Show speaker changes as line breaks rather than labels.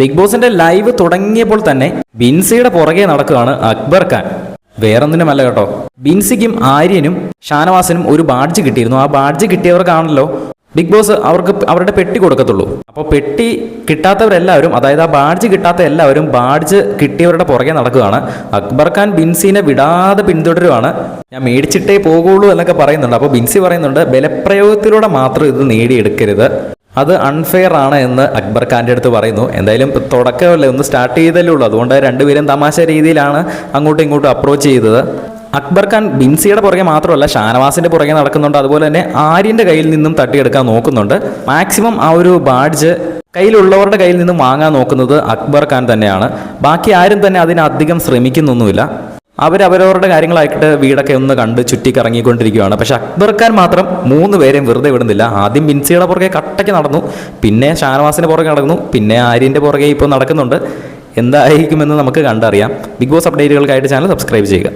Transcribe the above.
Big ബോസിന്റെ live തുടങ്ങിയപ്പോൾ തന്നെ ബിൻസിയുടെ പുറകെ നടക്കുകയാണ് അക്ബർ ഖാൻ. വേറൊന്നിനുമല്ല കേട്ടോ. ബിൻസിക്കും ആര്യനും ഷാനവാസിനും ഒരു ബാഡ്ജ് കിട്ടിയിരുന്നു. ആ ബാഡ്ജ് കിട്ടിയവർക്കാണല്ലോ ബിഗ് ബോസ് അവർക്ക് അവരുടെ പെട്ടി കൊടുക്കത്തുള്ളൂ. അപ്പോൾ പെട്ടി കിട്ടാത്തവരെല്ലാവരും അതായത് ആ ബാഡ്ജ് കിട്ടാത്ത എല്ലാവരും ബാഡ്ജ് കിട്ടിയവരുടെ പുറകെ നടക്കുകയാണ്. അക്ബർ ഖാൻ ബിൻസിനെ വിടാതെ പിന്തുടരുവാണ്. ഞാൻ മേടിച്ചിട്ടേ പോകുള്ളൂ എന്നൊക്കെ പറയുന്നുണ്ട്. അപ്പോൾ ബിൻസി പറയുന്നുണ്ട് ബലപ്രയോഗത്തിലൂടെ മാത്രം ഇത് നേടിയെടുക്കരുത്. അത് അൺഫെയർ ആണ് എന്ന് അക്ബർ ഖാന്റെ അടുത്ത് പറയുന്നു. എന്തായാലും തുടക്കമല്ലേ? ഒന്ന് സ്റ്റാർട്ട് ചെയ്തല്ലേ ഉള്ളൂ. അതുകൊണ്ട് രണ്ടുപേരും തമാശ രീതിയിലാണ് അങ്ങോട്ടും ഇങ്ങോട്ടും അപ്രോച്ച് ചെയ്തത്. അക്ബർ ഖാൻ ബിൻസിയുടെ പുറകെ മാത്രമല്ല ഷാനവാസിന്റെ പുറകെ നടക്കുന്നുണ്ട്. അതുപോലെ തന്നെ ആര്യന്റെ കയ്യിൽ നിന്നും തട്ടിയെടുക്കാൻ നോക്കുന്നുണ്ട്. മാക്സിമം ആ ഒരു ബാഡ്ജ് കയ്യിലുള്ളവരുടെ കയ്യിൽ നിന്നും വാങ്ങാൻ നോക്കുന്നത് അക്ബർ ഖാൻ തന്നെയാണ്. ബാക്കി ആരും തന്നെ അതിനധികം ശ്രമിക്കുന്നൊന്നുമില്ല. അവരവരവരുടെ കാര്യങ്ങളായിട്ട് വീടൊക്കെ ഒന്ന് കണ്ട് ചുറ്റിക്കറങ്ങിക്കൊണ്ടിരിക്കുകയാണ്. പക്ഷെ അക്ബർ ഖാൻ മാത്രം മൂന്ന് പേരെയും വെറുതെ വിടുന്നില്ല. ആദ്യം ബിൻസിയുടെ പുറകെ കട്ടയ്ക്ക് നടന്നു പിന്നെ ഷാനവാസിന്റെ പുറകെ നടന്നു പിന്നെ ആര്യന്റെ പുറകെ ഇപ്പോൾ നടക്കുന്നുണ്ട്. എന്തായിരിക്കുമെന്ന് നമുക്ക് കണ്ടറിയാം. ബിഗ് ബോസ് അപ്ഡേറ്റുകൾക്കായിട്ട് ചാനൽ സബ്സ്ക്രൈബ് ചെയ്യുക.